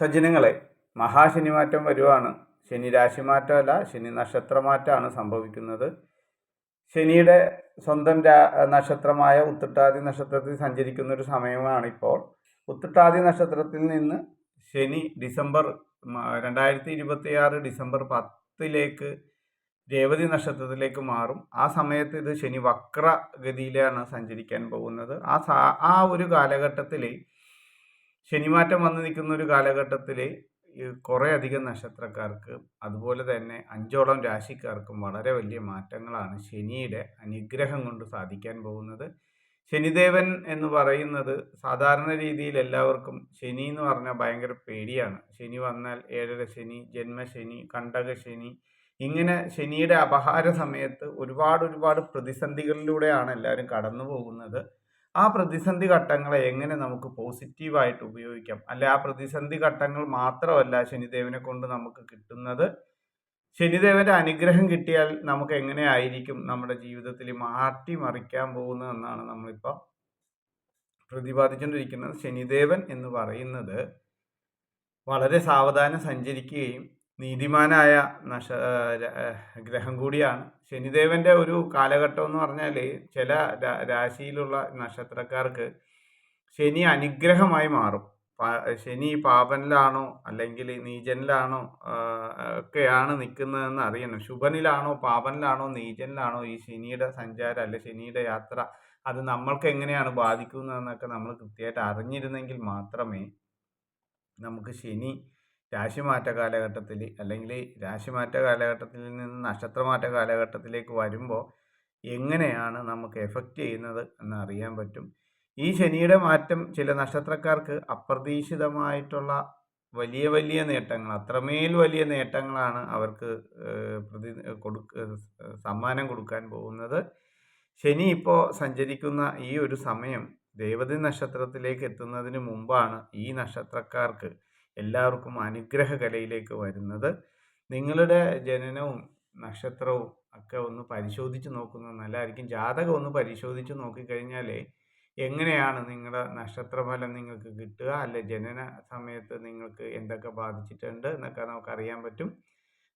സജ്ജനങ്ങളെ മഹാശനിമാറ്റം വരുവാണ്. ശനി രാശിമാറ്റമല്ല ശനി നക്ഷത്രമാറ്റമാണ് സംഭവിക്കുന്നത്. ശനിയുടെ സ്വന്തം രാ നക്ഷത്രമായ ഉത്തട്ടാദി നക്ഷത്രത്തിൽ സഞ്ചരിക്കുന്ന ഒരു സമയമാണ് ഇപ്പോൾ ഉത്രട്ടാതി നക്ഷത്രത്തിൽ നിന്ന് ശനി ഡിസംബർ രണ്ടായിരത്തി ഇരുപത്തി ആറ് ഡിസംബർ പത്തിലേക്ക് രേവതി നക്ഷത്രത്തിലേക്ക് മാറും. ആ സമയത്ത് ഇത് ശനി വക്രഗതിയിലാണ് സഞ്ചരിക്കാൻ പോകുന്നത്. ആ ആ ഒരു കാലഘട്ടത്തിൽ ശനിമാറ്റം വന്നു നിൽക്കുന്ന ഒരു കാലഘട്ടത്തിൽ കുറേ അധികം നക്ഷത്രക്കാർക്ക് അതുപോലെ തന്നെ അഞ്ചോളം രാശിക്കാർക്കും വളരെ വലിയ മാറ്റങ്ങളാണ് ശനിയുടെ അനുഗ്രഹം കൊണ്ട് സാധിക്കാൻ പോകുന്നത്. ശനിദേവൻ എന്ന് പറയുന്നത് സാധാരണ രീതിയിൽ എല്ലാവർക്കും ശനി എന്ന് പറഞ്ഞാൽ ഭയങ്കര പേടിയാണ്. ശനി വന്നാൽ ഏഴര ശനി ജന്മശനി കണ്ടക ശനി ഇങ്ങനെ ശനിയുടെ അപഹാര സമയത്ത് ഒരുപാട് ഒരുപാട് പ്രതിസന്ധികളിലൂടെയാണ് എല്ലാവരും കടന്നു പോകുന്നത് ആ പ്രതിസന്ധി ഘട്ടങ്ങളെ എങ്ങനെ നമുക്ക് പോസിറ്റീവായിട്ട് ഉപയോഗിക്കാം? അല്ലെ ആ പ്രതിസന്ധി ഘട്ടങ്ങൾ മാത്രമല്ല ശനിദേവനെ കൊണ്ട് നമുക്ക് കിട്ടുന്നത്. ശനിദേവന്റെ അനുഗ്രഹം കിട്ടിയാൽ നമുക്ക് എങ്ങനെയായിരിക്കും നമ്മുടെ ജീവിതത്തിൽ മാറ്റിമറിക്കാൻ പോകുന്നത് എന്നാണ് നമ്മളിപ്പോൾ പ്രതിപാദിച്ചുകൊണ്ടിരിക്കുന്നത് ശനിദേവൻ എന്ന് പറയുന്നത് വളരെ സാവധാനം സഞ്ചരിക്കുകയും നീതിമാനായ നഷ ഗ്രഹം കൂടിയാണ്. ശനിദേവന്റെ ഒരു കാലഘട്ടം എന്ന് പറഞ്ഞാൽ ചില രാശിയിലുള്ള നക്ഷത്രക്കാർക്ക് ശനി അനുഗ്രഹമായി മാറും. ശനി പാപനിലാണോ അല്ലെങ്കിൽ നീചനിലാണോ ഒക്കെയാണ് നിൽക്കുന്നതെന്ന് അറിയണം. ശുഭനിലാണോ പാപനിലാണോ നീചനിലാണോ ഈ ശനിയുടെ സഞ്ചാരം അല്ലെ ശനിയുടെ യാത്ര അത് നമ്മൾക്ക് എങ്ങനെയാണ് ബാധിക്കുന്നതെന്നൊക്കെ നമ്മൾ കൃത്യമായിട്ട് അറിഞ്ഞിരുന്നെങ്കിൽ മാത്രമേ നമുക്ക് ശനി രാശിമാറ്റ കാലഘട്ടത്തിൽ അല്ലെങ്കിൽ രാശിമാറ്റ കാലഘട്ടത്തിൽ നിന്ന് നക്ഷത്രമാറ്റ കാലഘട്ടത്തിലേക്ക് വരുമ്പോൾ എങ്ങനെയാണ് നമുക്ക് എഫക്റ്റ് ചെയ്യുന്നത് എന്ന് അറിയാൻ പറ്റും. ഈ ശനിയുടെ മാറ്റം ചില നക്ഷത്രക്കാർക്ക് അപ്രതീക്ഷിതമായിട്ടുള്ള വലിയ വലിയ നേട്ടങ്ങൾ അത്രമേൽ വലിയ നേട്ടങ്ങളാണ് അവർക്ക് പ്രതി കൊടുക്ക സമ്മാനം കൊടുക്കാൻ പോകുന്നത്. ശനി ഇപ്പോൾ സഞ്ചരിക്കുന്ന ഈ ഒരു സമയം രേവതി നക്ഷത്രത്തിലേക്ക് എത്തുന്നതിന് മുമ്പാണ് ഈ നക്ഷത്രക്കാർക്ക് എല്ലാവർക്കും അനുഗ്രഹ കലയിലേക്ക് വരുന്നത്. നിങ്ങളുടെ ജനനവും നക്ഷത്രവും ഒക്കെ ഒന്ന് പരിശോധിച്ച് നോക്കുന്നത് നല്ലതായിരിക്കും. ജാതകം ഒന്ന് പരിശോധിച്ച് നോക്കിക്കഴിഞ്ഞാൽ എങ്ങനെയാണ് നിങ്ങളുടെ നക്ഷത്രഫലം നിങ്ങൾക്ക് കിട്ടുക? അല്ലെ ജനന സമയത്ത് നിങ്ങൾക്ക് എന്തൊക്കെ ബാധിച്ചിട്ടുണ്ട് എന്നൊക്കെ നമുക്ക് അറിയാൻ പറ്റും.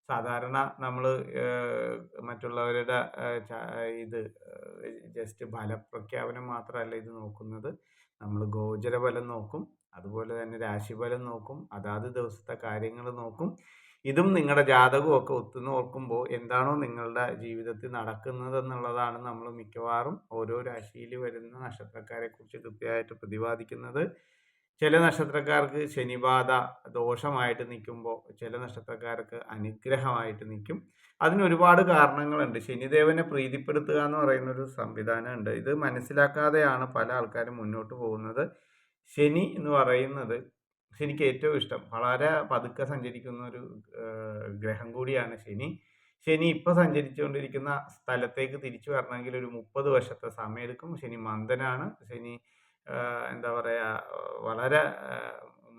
സാധാരണ നമ്മൾ മറ്റുള്ളവരുടെ ഇത് ജസ്റ്റ് ഫലപ്രഖ്യാപനം മാത്രമല്ല ഇത് നോക്കുന്നത്. നമ്മൾ ഗോചരഫലം നോക്കും. അതുപോലെ തന്നെ രാശിഫലം നോക്കും അതാത് ദിവസത്തെ കാര്യങ്ങൾ നോക്കും. ഇതും നിങ്ങളുടെ ജാതകവും ഒക്കെ ഒത്തു നോക്കുമ്പോൾ എന്താണോ നിങ്ങളുടെ ജീവിതത്തിൽ നടക്കുന്നത് എന്നുള്ളതാണ് നമ്മൾ മിക്കവാറും ഓരോ രാശിയിൽ വരുന്ന നക്ഷത്രക്കാരെ കുറിച്ച് കൃത്യമായിട്ട് പ്രതിപാദിക്കുന്നത്. ചില നക്ഷത്രക്കാർക്ക് ശനിബാധ ദോഷമായിട്ട് നിൽക്കുമ്പോൾ ചില നക്ഷത്രക്കാർക്ക് അനുഗ്രഹമായിട്ട് നിൽക്കും. അതിന് ഒരുപാട് കാരണങ്ങളുണ്ട്. ശനിദേവനെ പ്രീതിപ്പെടുത്തുക എന്ന് പറയുന്നൊരു സംവിധാനമുണ്ട് ഇത് മനസ്സിലാക്കാതെയാണ് പല ആൾക്കാരും മുന്നോട്ട് പോകുന്നത്. ശനി എന്ന് പറയുന്നത് ശനിക്ക് ഏറ്റവും ഇഷ്ടം. വളരെ പതുക്കെ സഞ്ചരിക്കുന്ന ഒരു ഗ്രഹം കൂടിയാണ് ശനി. ശനി ഇപ്പോൾ സഞ്ചരിച്ചുകൊണ്ടിരിക്കുന്ന സ്ഥലത്തേക്ക് തിരിച്ചു വരണമെങ്കിൽ ഒരു മുപ്പത് വർഷത്തെ സമയമെടുക്കും. ശനി മന്ദനാണ്. ശനി എന്താ പറയുക വളരെ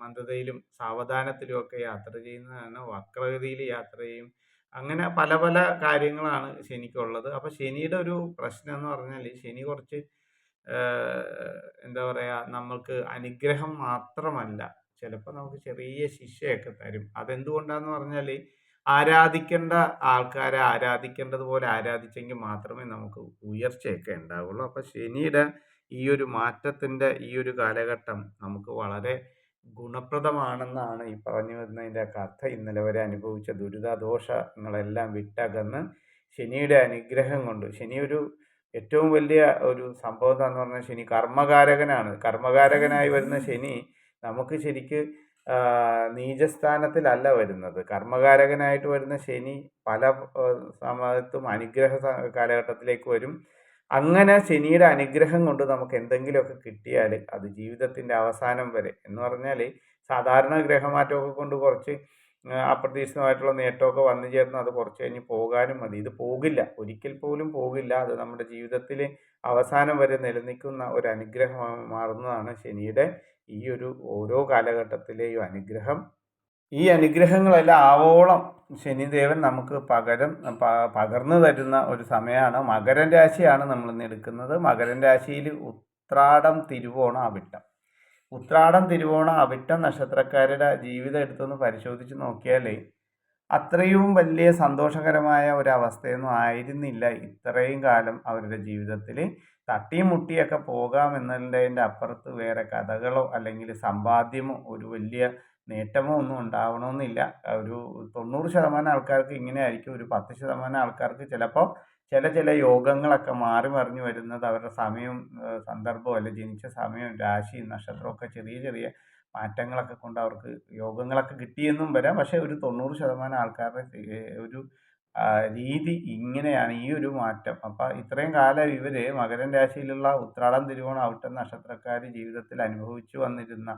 മന്ദതയിലും സാവധാനത്തിലും ഒക്കെ യാത്ര ചെയ്യുന്നതാണ്. വക്രഗതിയിൽ യാത്ര ചെയ്യും. അങ്ങനെ പല പല കാര്യങ്ങളാണ് ശനിക്കുള്ളത്. അപ്പോൾ ശനിയുടെ ഒരു പ്രശ്നം എന്ന് പറഞ്ഞാൽ ശനി കുറച്ച് എന്താ പറയുക നമ്മൾക്ക് അനുഗ്രഹം മാത്രമല്ല ചിലപ്പോൾ നമുക്ക് ചെറിയ ശിക്ഷയൊക്കെ തരും. അതെന്തുകൊണ്ടാന്ന് പറഞ്ഞാൽ ആരാധിക്കേണ്ട ആൾക്കാരെ ആരാധിക്കേണ്ടതുപോലെ ആരാധിച്ചെങ്കിൽ മാത്രമേ നമുക്ക് ഉയർച്ചയൊക്കെ ഉണ്ടാവുള്ളൂ. അപ്പോൾ ശനിയുടെ ഈ ഒരു മാറ്റത്തിന്റെ ഈ ഒരു കാലഘട്ടം നമുക്ക് വളരെ ഗുണപ്രദമാണെന്നാണ് ഈ പറഞ്ഞു വരുന്നതിന്റെ കഥ ഇന്നലെ വരെ അനുഭവിച്ച ദുരിതാദോഷങ്ങളെല്ലാം വിട്ടകന്ന് ശനിയുടെ അനുഗ്രഹം കൊണ്ട് ശനി ഒരു ഏറ്റവും വലിയ ഒരു സംഭവം എന്താന്ന് പറഞ്ഞാൽ ശനി കർമ്മകാരകനാണ്. കർമ്മകാരകനായി വരുന്ന ശനി നമുക്ക് ശരിക്ക് നീചസ്ഥാനത്തിലല്ല വരുന്നത്. കർമ്മകാരകനായിട്ട് വരുന്ന ശനി പല സമയത്തും അനുഗ്രഹ കാലഘട്ടത്തിലേക്ക് വരും. അങ്ങനെ ശനിയുടെ അനുഗ്രഹം കൊണ്ട് നമുക്ക് എന്തെങ്കിലുമൊക്കെ കിട്ടിയാൽ അത് ജീവിതത്തിന്റെ അവസാനം വരെ. എന്ന് പറഞ്ഞാൽ സാധാരണ ഗ്രഹമാറ്റമൊക്കെ കൊണ്ട് കുറച്ച് അപ്രതീക്ഷിതമായിട്ടുള്ള നേട്ടമൊക്കെ വന്നു ചേർന്ന് അത് കുറച്ച് കഴിഞ്ഞ് പോകാനും മതി. ഇത് പോകില്ല. ഒരിക്കൽ പോലും പോകില്ല. അത് നമ്മുടെ ജീവിതത്തിൽ അവസാനം വരെ നിലനിൽക്കുന്ന ഒരു അനുഗ്രഹമായി മാറുന്നതാണ് ശനിയുടെ ഈ ഒരു ഓരോ കാലഘട്ടത്തിലെയും അനുഗ്രഹം. ഈ അനുഗ്രഹങ്ങളെല്ലാം ആവോളം ശനിദേവൻ നമുക്ക് പകരം പകർന്നു തരുന്ന ഒരു സമയമാണ്. മകരൻ രാശിയാണ് നമ്മൾ ഇന്ന് എടുക്കുന്നത്. മകരൻ രാശിയിൽ ഉത്രാടം തിരുവോണം അവിട്ടം ഉത്രാടം തിരുവോണം അവിട്ടം നക്ഷത്രക്കാരുടെ ജീവിതം എടുത്തൊന്ന് പരിശോധിച്ച് നോക്കിയാൽ അത്രയും വലിയ സന്തോഷകരമായ ഒരവസ്ഥയൊന്നും ആയിരുന്നില്ല ഇത്രയും കാലം അവരുടെ ജീവിതത്തിൽ തട്ടിയും മുട്ടിയൊക്കെ പോകാം എന്നുള്ളതിന്റെ അപ്പുറത്ത് വേറെ കഥകളോ അല്ലെങ്കിൽ സമ്പാദ്യമോ ഒരു വലിയ നേട്ടമോ ഒന്നും ഉണ്ടാവണമെന്നില്ല. ഒരു തൊണ്ണൂറ് ശതമാനം ആൾക്കാർക്ക് ഇങ്ങനെ ആയിരിക്കും ഒരു പത്ത് ശതമാനം ആൾക്കാർക്ക് ചിലപ്പോൾ ചില ചില യോഗങ്ങളൊക്കെ മാറി മറിഞ്ഞു വരുന്നത് അവരുടെ സമയം സന്ദർഭവും അല്ലെ ജനിച്ച സമയം രാശി നക്ഷത്രമൊക്കെ ചെറിയ ചെറിയ മാറ്റങ്ങളൊക്കെ കൊണ്ട് അവർക്ക് യോഗങ്ങളൊക്കെ കിട്ടിയെന്നും വരാം. പക്ഷേ ഒരു തൊണ്ണൂറ് ശതമാനം ആൾക്കാരുടെ ഒരു രീതി ഇങ്ങനെയാണ് ഈ ഒരു മാറ്റം. അപ്പം ഇത്രയും കാലം ഇവർ മകരൻ രാശിയിലുള്ള ഉത്രാടം തിരുവോണം അവിട്ടം നക്ഷത്രക്കാർ ജീവിതത്തിൽ അനുഭവിച്ചു വന്നിരുന്ന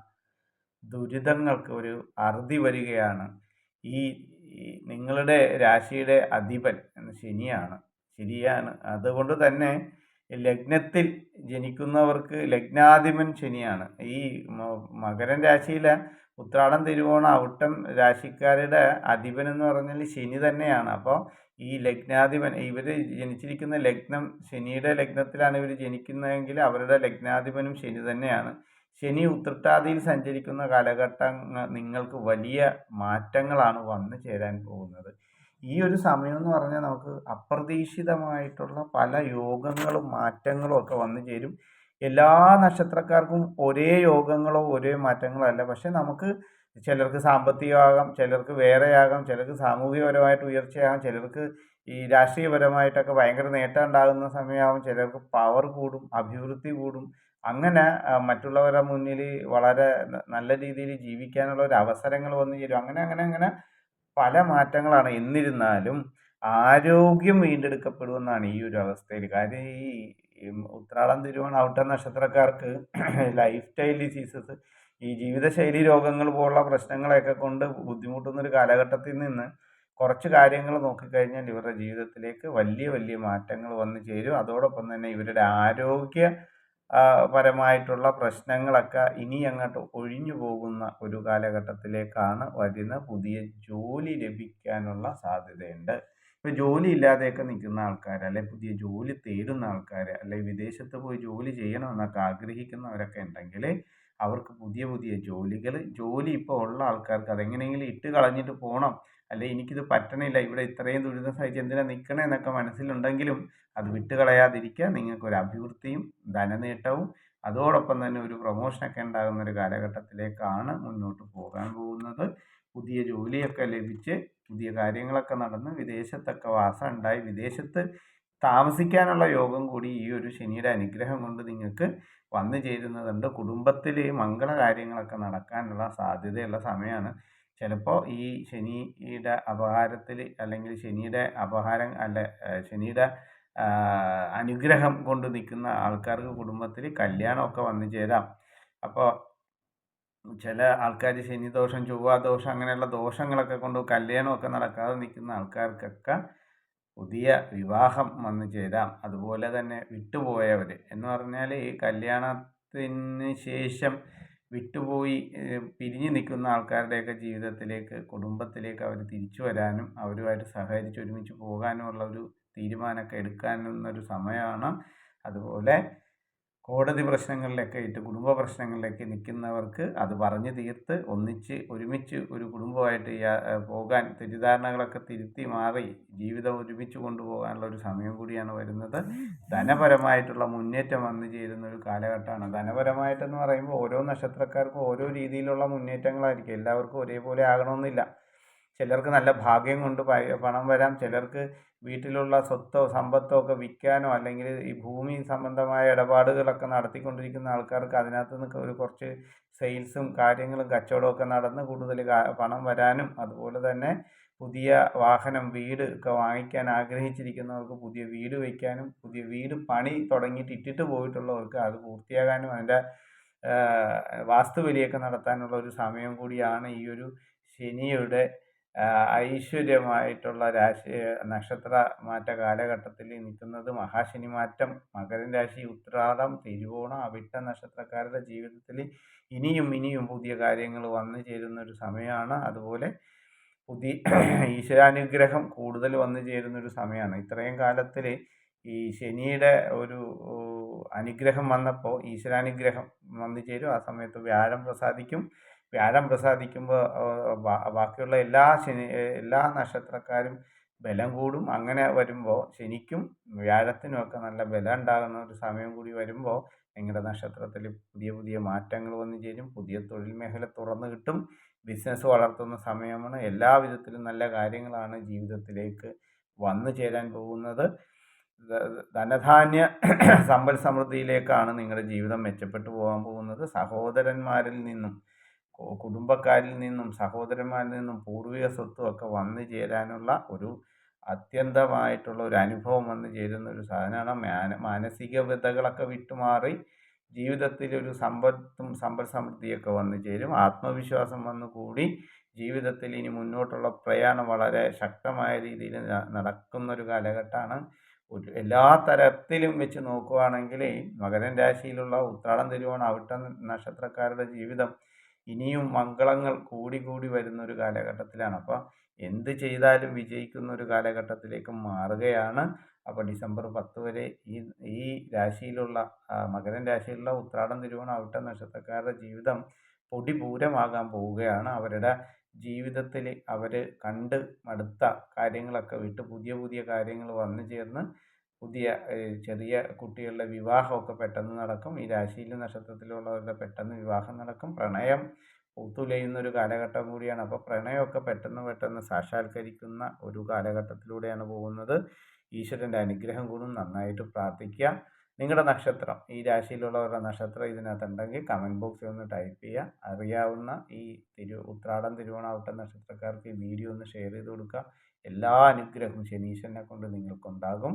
ദുരിതങ്ങൾക്ക് ഒരു അറുതി വരികയാണ്. ഈ നിങ്ങളുടെ രാശിയുടെ അധിപൻ ശനിയാണ്. ശരിയാണ് അതുകൊണ്ട് തന്നെ ലഗ്നത്തിൽ ജനിക്കുന്നവർക്ക് ലഗ്നാധിപൻ ശനിയാണ്. ഈ മകരൻ രാശിയിലെ ഉത്രാടം തിരുവോണം ഔട്ടം രാശിക്കാരുടെ അധിപൻ എന്ന് പറഞ്ഞാൽ ശനി തന്നെയാണ്. അപ്പോൾ ഈ ലഗ്നാധിപൻ ഇവർ ജനിച്ചിരിക്കുന്ന ലഗ്നം ശനിയുടെ ലഗ്നത്തിലാണ് ഇവർ ജനിക്കുന്നതെങ്കിൽ അവരുടെ ലഗ്നാധിപനും ശനി തന്നെയാണ്. ശനി ഉത്രട്ടാതിയിൽ സഞ്ചരിക്കുന്ന കാലഘട്ടങ്ങൾ നിങ്ങൾക്ക് വലിയ മാറ്റങ്ങളാണ് വന്നു ചേരാൻ പോകുന്നത്. ഈ ഒരു സമയം എന്ന് പറഞ്ഞാൽ നമുക്ക് അപ്രതീക്ഷിതമായിട്ടുള്ള പല യോഗങ്ങളും മാറ്റങ്ങളും ഒക്കെ വന്നു ചേരും. എല്ലാ നക്ഷത്രക്കാർക്കും ഒരേ യോഗങ്ങളോ ഒരേ മാറ്റങ്ങളോ അല്ല. പക്ഷെ നമുക്ക് ചിലർക്ക് സാമ്പത്തികമാകാം ചിലർക്ക് വേറെയാകാം ചിലർക്ക് സാമൂഹികപരമായിട്ട് ഉയർച്ചയാകാം ചിലർക്ക് ഈ രാഷ്ട്രീയപരമായിട്ടൊക്കെ ഭയങ്കര നേട്ടം ഉണ്ടാകുന്ന സമയമാകും ചിലർക്ക് പവർ കൂടും അഭിവൃദ്ധി കൂടും. അങ്ങനെ മറ്റുള്ളവരുടെ മുന്നിൽ വളരെ നല്ല രീതിയിൽ ജീവിക്കാനുള്ള ഒരു അവസരങ്ങൾ വന്നു ചേരും. അങ്ങനെ അങ്ങനെ അങ്ങനെ പല മാറ്റങ്ങളാണ്. എന്നിരുന്നാലും ആരോഗ്യം വീണ്ടെടുക്കപ്പെടുമെന്നാണ് ഈ ഒരു അവസ്ഥയിൽ കാര്യം ഈ ഉത്രാടം തിരുവോണം ഔട്ട നക്ഷത്രക്കാർക്ക് ലൈഫ് സ്റ്റൈൽ ഡിസീസസ് ഈ ജീവിതശൈലി രോഗങ്ങൾ പോലുള്ള പ്രശ്നങ്ങളെയൊക്കെ കൊണ്ട് ബുദ്ധിമുട്ടുന്ന ഒരു കാലഘട്ടത്തിൽ നിന്ന് കുറച്ച് കാര്യങ്ങൾ നോക്കിക്കഴിഞ്ഞാൽ ഇവരുടെ ജീവിതത്തിലേക്ക് വലിയ വലിയ മാറ്റങ്ങൾ വന്നു ചേരും. അതോടൊപ്പം തന്നെ ഇവരുടെ ആരോഗ്യ പരമായിട്ടുള്ള പ്രശ്നങ്ങളൊക്കെ ഇനി അങ്ങോട്ട് ഒഴിഞ്ഞു പോകുന്ന ഒരു കാലഘട്ടത്തിലേക്കാണ് വരുന്ന പുതിയ ജോലി ലഭിക്കാനുള്ള സാധ്യതയുണ്ട്. ഇപ്പോൾ ജോലി ഇല്ലാതെയൊക്കെ നിൽക്കുന്ന ആൾക്കാർ അല്ലെ പുതിയ ജോലി തേടുന്ന ആൾക്കാർ അല്ലെ വിദേശത്ത് പോയി ജോലി ചെയ്യണമെന്നൊക്കെ ആഗ്രഹിക്കുന്നവരൊക്കെ ഉണ്ടെങ്കിൽ അവർക്ക് പുതിയ പുതിയ ജോലികൾ ജോലി ഇപ്പോൾ ഉള്ള ആൾക്കാർക്ക് അതെങ്ങനെയെങ്കിലും ഇട്ട് കളഞ്ഞിട്ട് പോകണം അല്ലെ എനിക്കിത് പറ്റണില്ല ഇവിടെ ഇത്രയും ദുരിതം സഹിച്ച് എന്തിനാ നിൽക്കണേ എന്നൊക്കെ മനസ്സിലുണ്ടെങ്കിലും അത് വിട്ടുകളയാതിരിക്കുക നിങ്ങൾക്കൊരു അഭിവൃദ്ധിയും ധനനേട്ടവും അതോടൊപ്പം തന്നെ ഒരു പ്രൊമോഷനൊക്കെ ഉണ്ടാകുന്ന ഒരു കാലഘട്ടത്തിലേക്കാണ് മുന്നോട്ട് പോകാൻ പോകുന്നത്. പുതിയ ജോലിയൊക്കെ ലഭിച്ച് പുതിയ കാര്യങ്ങളൊക്കെ നടന്ന് വിദേശത്തൊക്കെ വാസം ഉണ്ടായി വിദേശത്ത് താമസിക്കാനുള്ള യോഗം കൂടി ഈ ഒരു ശനിയുടെ അനുഗ്രഹം കൊണ്ട് നിങ്ങൾക്ക് വന്നു ചേരുന്നതുണ്ട്. കുടുംബത്തിൽ മംഗള കാര്യങ്ങളൊക്കെ നടക്കാനുള്ള സാധ്യതയുള്ള സമയമാണ് ചിലപ്പോൾ ഈ ശനിയുടെ അപഹാരത്തിൽ അല്ലെങ്കിൽ ശനിയുടെ അപഹാരം അല്ല ശനിയുടെ അനുഗ്രഹം കൊണ്ട് നിൽക്കുന്ന ആൾക്കാർക്ക് കുടുംബത്തിൽ കല്യാണമൊക്കെ വന്നു ചേരാം. അപ്പോൾ ചില ആൾക്കാർ ശനിദോഷം ചൊവ്വാദോഷം അങ്ങനെയുള്ള ദോഷങ്ങളൊക്കെ കൊണ്ട് കല്യാണമൊക്കെ നടക്കാതെ നിൽക്കുന്ന ആൾക്കാർക്കൊക്കെ പുതിയ വിവാഹം വന്നു ചേരാം. അതുപോലെ തന്നെ വിട്ടുപോയവർ എന്ന് പറഞ്ഞാൽ ഈ കല്യാണത്തിന് ശേഷം വിട്ടുപോയി പിരിഞ്ഞു നിൽക്കുന്ന ആൾക്കാരുടെയൊക്കെ ജീവിതത്തിലേക്ക് കുടുംബത്തിലേക്ക് അവർ തിരിച്ചു വരാനും അവരുമായിട്ട് സഹകരിച്ച് ഒരുമിച്ച് പോകാനുമുള്ള ഒരു തീരുമാനമൊക്കെ എടുക്കാനുള്ളൊരു സമയമാണ്. അതുപോലെ കോടതി പ്രശ്നങ്ങളിലൊക്കെ ആയിട്ട് കുടുംബ പ്രശ്നങ്ങളിലേക്ക് നിൽക്കുന്നവർക്ക് അത് പറഞ്ഞ് തീർത്ത് ഒന്നിച്ച് ഒരുമിച്ച് ഒരു കുടുംബമായിട്ട് പോകാൻ തെറ്റിദ്ധാരണകളൊക്കെ തിരുത്തി മാറി ജീവിതം ഒരുമിച്ച് കൊണ്ടുപോകാനുള്ള ഒരു സമയം കൂടിയാണ് വരുന്നത്. ധനപരമായിട്ടുള്ള മുന്നേറ്റം വന്നു ചേരുന്ന ഒരു കാലഘട്ടമാണ്. ധനപരമായിട്ടെന്ന് പറയുമ്പോൾ ഓരോ നക്ഷത്രക്കാർക്കും ഓരോ രീതിയിലുള്ള മുന്നേറ്റങ്ങളായിരിക്കും. എല്ലാവർക്കും ഒരേപോലെ ആകണമെന്നില്ല. ചിലർക്ക് നല്ല ഭാഗ്യം കൊണ്ട് പണം വരാം. ചിലർക്ക് വീട്ടിലുള്ള സ്വത്തോ സമ്പത്തോ ഒക്കെ വിൽക്കാനോ അല്ലെങ്കിൽ ഈ ഭൂമി സംബന്ധമായ ഇടപാടുകളൊക്കെ നടത്തിക്കൊണ്ടിരിക്കുന്ന ആൾക്കാർക്ക് അതിനകത്ത് നിന്ന് ഒരു കുറച്ച് സെയിൽസും കാര്യങ്ങളും കച്ചവടമൊക്കെ നടന്ന് കൂടുതൽ പണം വരാനും അതുപോലെ തന്നെ പുതിയ വാഹനം വീട് ഒക്കെ വാങ്ങിക്കാൻ ആഗ്രഹിച്ചിരിക്കുന്നവർക്ക് പുതിയ വീട് വയ്ക്കാനും പുതിയ വീട് പണി തുടങ്ങിയിട്ട് ഇട്ടിട്ട് പോയിട്ടുള്ളവർക്ക് അത് പൂർത്തിയാകാനും അതിന്റെ വാസ്തുവിലിയൊക്കെ നടത്താനുള്ള ഒരു സമയം കൂടിയാണ് ഈ ഒരു ശനിയുടെ ഐശ്വര്യമായിട്ടുള്ള രാശി നക്ഷത്ര മാറ്റ കാലഘട്ടത്തിൽ നിൽക്കുന്നത് മഹാശനി മാറ്റം മകരൻ രാശി ഉത്രാടം തിരുവോണം അവിട്ട നക്ഷത്രക്കാരുടെ ജീവിതത്തിൽ ഇനിയും ഇനിയും പുതിയ കാര്യങ്ങൾ വന്നു ചേരുന്ന ഒരു സമയമാണ്. അതുപോലെ പുതിയ ഈശ്വരാനുഗ്രഹം കൂടുതൽ വന്നു ചേരുന്ന ഒരു സമയമാണ്. ഇത്രയും കാലത്തിൽ ഈ ശനിയുടെ ഒരു അനുഗ്രഹം വന്നപ്പോൾ ഈശ്വരാനുഗ്രഹം വന്നു ചേരും. ആ സമയത്ത് വ്യാഴം പ്രസാദിക്കും. വ്യാഴം പ്രസാദിക്കുമ്പോൾ ബാക്കിയുള്ള എല്ലാ ശനി എല്ലാ നക്ഷത്രക്കാരും ബലം കൂടും. അങ്ങനെ വരുമ്പോൾ ശനിക്കും വ്യാഴത്തിനുമൊക്കെ നല്ല ബലം ഉണ്ടാകുന്ന ഒരു സമയം കൂടി വരുമ്പോൾ നിങ്ങളുടെ നക്ഷത്രത്തിൽ പുതിയ പുതിയ മാറ്റങ്ങൾ വന്നു ചേരും. പുതിയ തൊഴിൽ മേഖല തുറന്നു കിട്ടും. ബിസിനസ് വളർത്തുന്ന സമയമാണ്. എല്ലാ വിധത്തിലും നല്ല കാര്യങ്ങളാണ് ജീവിതത്തിലേക്ക് വന്നു ചേരാൻ പോകുന്നത്. ധനധാന്യ സമ്പൽ സമൃദ്ധിയിലേക്കാണ് നിങ്ങളുടെ ജീവിതം മെച്ചപ്പെട്ടു പോകാൻ പോകുന്നത്. സഹോദരന്മാരിൽ നിന്നും കുടുംബക്കാരിൽ നിന്നും സഹോദരന്മാരിൽ നിന്നും പൂർവിക സ്വത്തും ഒക്കെ വന്നു ചേരാനുള്ള ഒരു അത്യന്തമായിട്ടുള്ള ഒരു അനുഭവം വന്നു ചേരുന്ന ഒരു സാധനമാണ് മാന മാനസിക വ്യതകളൊക്കെ വിട്ടുമാറി ജീവിതത്തിൽ ഒരു സമ്പത്തും സമ്പൽ സമൃദ്ധിയൊക്കെ വന്നു ചേരും. ആത്മവിശ്വാസം വന്നു കൂടി ജീവിതത്തിൽ ഇനി മുന്നോട്ടുള്ള പ്രയാണം വളരെ ശക്തമായ രീതിയിൽ നടക്കുന്ന ഒരു കാലഘട്ടമാണ്. എല്ലാ തരത്തിലും വെച്ച് നോക്കുകയാണെങ്കിൽ മകരൻ രാശിയിലുള്ള ഉത്രാടം തിരുവോണം അവിട്ട നക്ഷത്രക്കാരുടെ ജീവിതം. ഇനിയും മംഗളങ്ങൾ കൂടി കൂടി വരുന്ന ഒരു കാലഘട്ടത്തിലാണ്. അപ്പോൾ എന്ത് ചെയ്താലും വിജയിക്കുന്ന ഒരു കാലഘട്ടത്തിലേക്ക് മാറുകയാണ്. അപ്പോൾ ഡിസംബർ പത്ത് വരെ ഈ ഈ രാശിയിലുള്ള മകരൻ രാശിയിലുള്ള ഉത്രാടം തിരുവോണം അവിട്ട നക്ഷത്രക്കാരുടെ ജീവിതം പൊടിപൂരമാകാൻ പോവുകയാണ്. അവരുടെ ജീവിതത്തിൽ അവർ കണ്ട് മടുത്ത കാര്യങ്ങളൊക്കെ വിട്ട് പുതിയ പുതിയ കാര്യങ്ങൾ വന്നു ചേർന്ന് പുതിയ ചെറിയ കുട്ടികളുടെ വിവാഹമൊക്കെ പെട്ടെന്ന് നടക്കും. ഈ രാശിയിലും നക്ഷത്രത്തിലുള്ളവരുടെ പെട്ടെന്ന് വിവാഹം നടക്കും. പ്രണയം പൂത്തുലയുന്ന ഒരു കാലഘട്ടം കൂടിയാണ്. അപ്പോൾ പ്രണയമൊക്കെ പെട്ടെന്ന് പെട്ടെന്ന് സാക്ഷാത്കരിക്കുന്ന ഒരു കാലഘട്ടത്തിലൂടെയാണ് പോകുന്നത്. ഈശ്വരന്റെ അനുഗ്രഹം കൂടും. നന്നായിട്ട് പ്രാർത്ഥിക്കുക. നിങ്ങളുടെ നക്ഷത്രം ഈ രാശിയിലുള്ളവരുടെ നക്ഷത്രം ഇതിനകത്തുണ്ടെങ്കിൽ കമന്റ് ബോക്സിൽ ഒന്ന് ടൈപ്പ് ചെയ്യുക. അറിയാവുന്ന ഈ തിരു ഉത്രാടം തിരുവോണാവട്ട നക്ഷത്രക്കാർക്ക് ഈ വീഡിയോ ഒന്ന് ഷെയർ ചെയ്ത് കൊടുക്കുക. എല്ലാ അനുഗ്രഹവും ശനീശ്വരനെ കൊണ്ട് നിങ്ങൾക്കുണ്ടാകും.